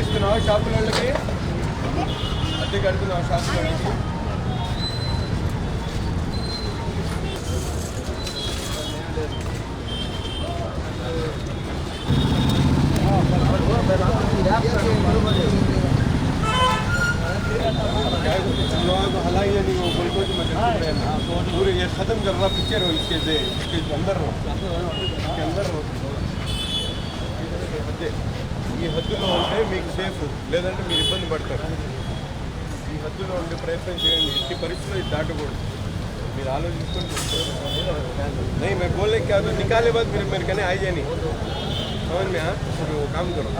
ఇస్తున్నావా షాపుల వాళ్ళకి అద్దె కడుతున్నావా షాపుల వాళ్ళకి क्या कुछ चुनाव को हलाई या नहीं वो बिल्कुल जो मैं करते हैं ना पूरे ये खत्म कर रहा पिक्चर हो इसके दे इसके अंदर रहो इसके अंदर रहो అదే ఈ హద్దులో ఉంటే మీకు సేఫ్ లేదంటే మీరు ఇబ్బంది పడతారు ఈ హద్దులో ఉండే ప్రయత్నం చేయండి ఎట్టి పరిస్థితుల్లో ఇది దాటకూడదు మీరు ఆలోచించుకొని नहीं मैं बोलने क्या तो निकाले बाद फिर मेरे कहने आई जानी समझ में हाँ फिर वो काम करो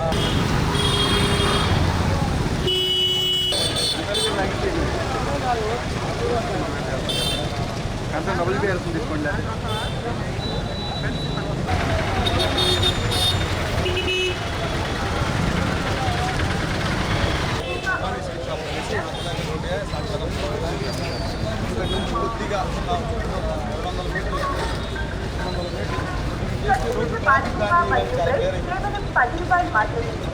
కంటే డబుల్ పే వెళ్తుంది తీసుకోండి కొద్దిగా కేవలం పది రూపాయలు మాత్రమే గుంటూరు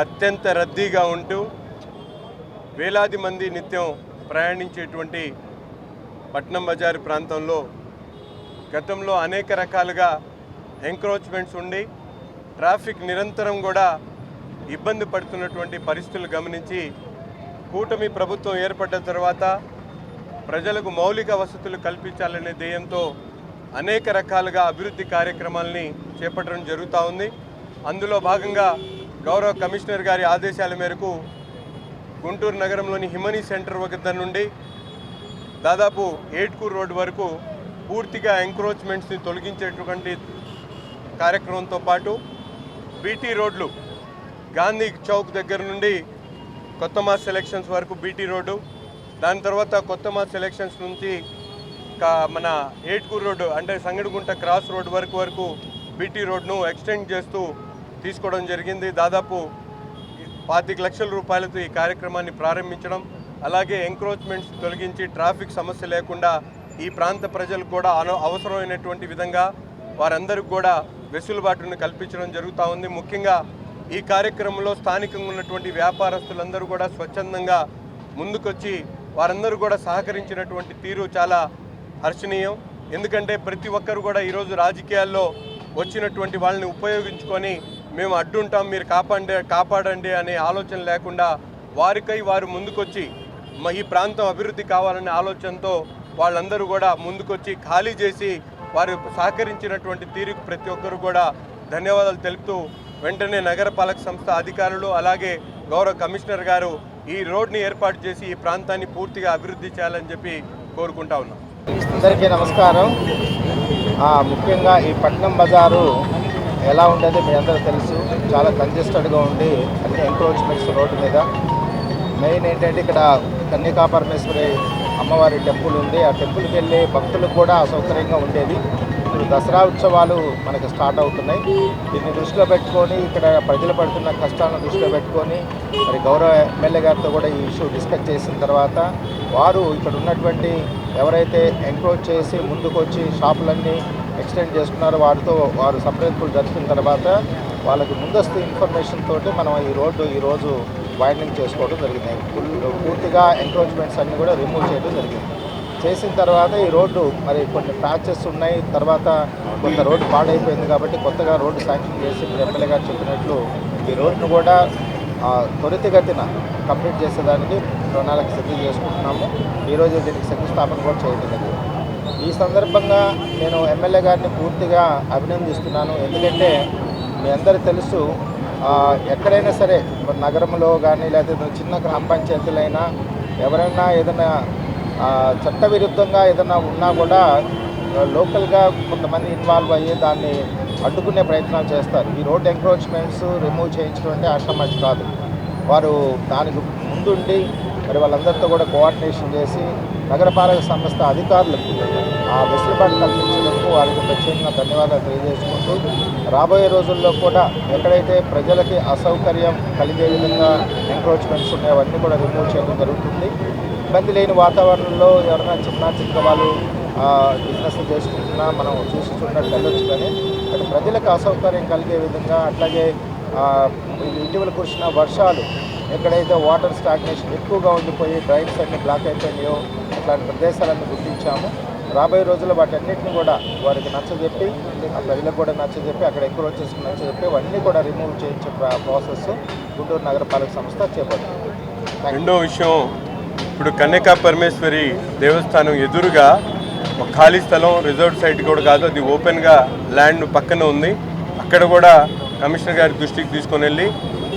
అత్యంత రద్దీగా ఉంటూ వేలాది మంది నిత్యం ప్రయాణించేటువంటి పట్నం బజారు ప్రాంతంలో గతంలో అనేక రకాలుగా ఎంక్రోచ్మెంట్స్ ఉండి ట్రాఫిక్ నిరంతరం కూడా ఇబ్బంది పడుతున్నటువంటి పరిస్థితులు గమనించి కూటమి ప్రభుత్వం ఏర్పడ్డ తర్వాత ప్రజలకు మౌలిక వసతులు కల్పించాలనే ధ్యేయంతో అనేక రకాలుగా అభివృద్ధి కార్యక్రమాలని చేపట్టడం జరుగుతూ ఉంది. అందులో భాగంగా గౌరవ కమిషనర్ గారి ఆదేశాల మేరకు గుంటూరు నగరంలోని హిమనీ సెంటర్ వద్ద నుండి దాదాపు ఏట్కూర్ రోడ్ వరకు పూర్తిగా ఎంక్రోచ్మెంట్స్ని తొలగించేటువంటి కార్యక్రమంతో పాటు బీటీ రోడ్లు గాంధీ చౌక్ దగ్గర నుండి కొత్త మాస్ సెలక్షన్స్ వరకు బీటీ రోడ్డు దాని తర్వాత కొత్త మాస్ సెలక్షన్స్ నుంచి కా- మన ఏట్కూర్ రోడ్డు అంటే సంగడిగుంట క్రాస్ రోడ్ వరకు వరకు బీటీ రోడ్ను ఎక్స్టెండ్ చేస్తూ తీసుకోవడం జరిగింది. దాదాపు పాతిక లక్షల రూపాయలతో ఈ కార్యక్రమాన్ని ప్రారంభించడం అలాగే ఎంక్రోచ్మెంట్స్ తొలగించి ట్రాఫిక్ సమస్య లేకుండా ఈ ప్రాంత ప్రజలు కూడా అన అవసరమైనటువంటి విధంగా వారందరికీ కూడా వెసులుబాటును కల్పించడం జరుగుతూ ఉంది. ముఖ్యంగా ఈ కార్యక్రమంలో స్థానికంగా ఉన్నటువంటి వ్యాపారస్తులందరూ కూడా స్వచ్ఛందంగా ముందుకొచ్చి వారందరూ కూడా సహకరించినటువంటి తీరు చాలా హర్షణీయం. ఎందుకంటే ప్రతి ఒక్కరు కూడా ఈరోజు రాజకీయాల్లో వచ్చినటువంటి వాళ్ళని ఉపయోగించుకొని మేము అడ్డుంటాం మీరు కాపాడే కాపాడండి అనే ఆలోచన లేకుండా వారికై వారు ముందుకొచ్చి మ- ఈ ప్రాంతం అభివృద్ధి కావాలనే ఆలోచనతో వాళ్ళందరూ కూడా ముందుకొచ్చి ఖాళీ చేసి వారు సహకరించినటువంటి తీరుకు ప్రతి ఒక్కరు కూడా ధన్యవాదాలు తెలుపుతూ వెంటనే నగరపాలక సంస్థ అధికారులు అలాగే గౌరవ కమిషనర్ గారు ఈ రోడ్ని ఏర్పాటు చేసి ఈ ప్రాంతాన్ని పూర్తిగా అభివృద్ధి చేయాలని చెప్పి కోరుకుంటా ఉన్నాం. అందరికీ నమస్కారం. ముఖ్యంగా ఈ పట్నం బజారు ఎలా ఉండేది మీ అందరూ తెలుసు. చాలా కంజెస్టెడ్గా ఉండి అన్ని ఎంక్రోచ్మెంట్స్ రోడ్డు మీద. మెయిన్ ఏంటంటే ఇక్కడ కన్యకా పరమేశ్వరి అమ్మవారి టెంపుల్ ఉంది. ఆ టెంపుల్కి వెళ్ళి భక్తులకు కూడా అసౌకర్యంగా ఉండేది. ఇప్పుడు దసరా ఉత్సవాలు మనకు స్టార్ట్ అవుతున్నాయి. దీన్ని దృష్టిలో పెట్టుకొని ఇక్కడ ప్రజలు పడుతున్న కష్టాలను దృష్టిలో పెట్టుకొని మరి గౌరవ ఎమ్మెల్యే గారితో కూడా ఈ ఇష్యూ డిస్కస్ చేసిన తర్వాత వారు ఇక్కడ ఉన్నటువంటి ఎవరైతే ఎంక్రోచ్ చేసి ముందుకు వచ్చి షాపులన్నీ ఎక్స్టెండ్ చేసుకున్నారు. వారితో వారు సంప్రదింపులు జరిపిన తర్వాత వాళ్ళకి ముందస్తు ఇన్ఫర్మేషన్ తోటి మనం ఈ రోడ్డు ఈరోజు వైండింగ్ చేసుకోవడం జరిగింది. ఫుల్ పూర్తిగా ఎంక్రోచ్మెంట్స్ అన్నీ కూడా రిమూవ్ చేయడం జరిగింది. చేసిన తర్వాత ఈ రోడ్డు మరి కొన్ని ప్యాచెస్ ఉన్నాయి. తర్వాత కొంత రోడ్డు పాడైపోయింది కాబట్టి కొత్తగా రోడ్డు శాంక్షన్ చేసి ఇప్పుడు ఎమ్మెల్యే గారు చెప్పినట్లు ఈ రోడ్డును కూడా త్వరితగతిన కంప్లీట్ చేసేదానికి ప్రణాళిక సిద్ధం చేసుకుంటున్నాము. ఈరోజు దీనికి శంకుస్థాపన కూడా చేయడం జరిగింది. ఈ సందర్భంగా నేను ఎమ్మెల్యే గారిని పూర్తిగా అభినందిస్తున్నాను. ఎందుకంటే మీ అందరూ తెలుసు ఎక్కడైనా సరే నగరంలో కానీ లేకపోతే చిన్న గ్రామ పంచాయతీలైనా ఎవరైనా ఏదైనా చట్టవిరుద్ధంగా ఏదైనా ఉన్నా కూడా లోకల్గా కొంతమంది ఇన్వాల్వ్ అయ్యి దాన్ని అడ్డుకునే ప్రయత్నాలు చేస్తారు. ఈ రోడ్ ఎంక్రోచ్మెంట్స్ రిమూవ్ చేయించడం అంటే ఆషామాషి కాదు. వారు దానికి ముందుండి మరి వాళ్ళందరితో కూడా కోఆర్డినేషన్ చేసి నగరపాలక సంస్థ అధికారులకు ఆ వెసులుబాటు కల్పించినందుకు వారికి ప్రత్యేకంగా ధన్యవాదాలు తెలియజేసుకుంటూ రాబోయే రోజుల్లో కూడా ఎక్కడైతే ప్రజలకి అసౌకర్యం కలిగే విధంగా ఎంక్రోచ్మెంట్స్ ఉన్నాయో అవన్నీ కూడా రిమూవ్ చేయడం జరుగుతుంది. ఇబ్బంది లేని వాతావరణంలో ఎవరైనా చిన్న చిన్న వాళ్ళు బిజినెస్ చేసుకుంటున్నా మనం చూసి చూడడానికి వెళ్ళొచ్చు కానీ అటు ప్రజలకు అసౌకర్యం కలిగే విధంగా అట్లాగే ఇటీవల కురిసిన వర్షాలు ఎక్కడైతే వాటర్ స్టాగ్నేషన్ ఎక్కువగా ఉండిపోయి డ్రైన్స్ అన్ని బ్లాక్ అయిపోయినాయో అట్లాంటి ప్రదేశాలన్నీ గుర్తించాము. రాబోయే రోజుల్లో వాటన్నిటిని కూడా వారికి నచ్చజెప్పి ఆ ప్రజలకు కూడా నచ్చజెప్పి అక్కడ ఎక్కువ చేసుకుని నచ్చజెప్పి అవన్నీ కూడా రిమూవ్ చేయించే ప్రాసెస్ గుంటూరు నగరపాలక సంస్థ చేపడుతుంది. రెండో విషయం ఇప్పుడు కన్యకా పరమేశ్వరి దేవస్థానం ఎదురుగా ఒక ఖాళీ స్థలం రిజర్వ్ సైట్ కూడా కాదు అది ఓపెన్గా ల్యాండ్ పక్కన ఉంది. అక్కడ కూడా కమిషనర్ గారి దృష్టికి తీసుకొని వెళ్ళి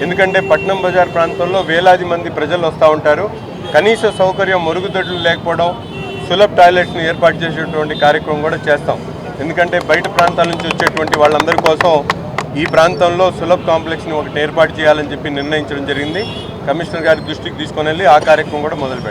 ఎందుకంటే పట్నం బజార్ ప్రాంతంలో వేలాది మంది ప్రజలు వస్తూ ఉంటారు. కనీస సౌకర్యం మరుగుదొడ్లు లేకపోవడం సులభ్ టాయిలెట్ని ఏర్పాటు చేసేటువంటి కార్యక్రమం కూడా చేస్తాం. ఎందుకంటే బయట ప్రాంతాల నుంచి వచ్చేటువంటి వాళ్ళందరి కోసం ఈ ప్రాంతంలో సులభ్ కాంప్లెక్స్ని ఒకటి ఏర్పాటు చేయాలని చెప్పి నిర్ణయించడం జరిగింది. కమిషనర్ గారి దృష్టికి తీసుకొని వెళ్ళి ఆ కార్యక్రమం కూడా మొదలు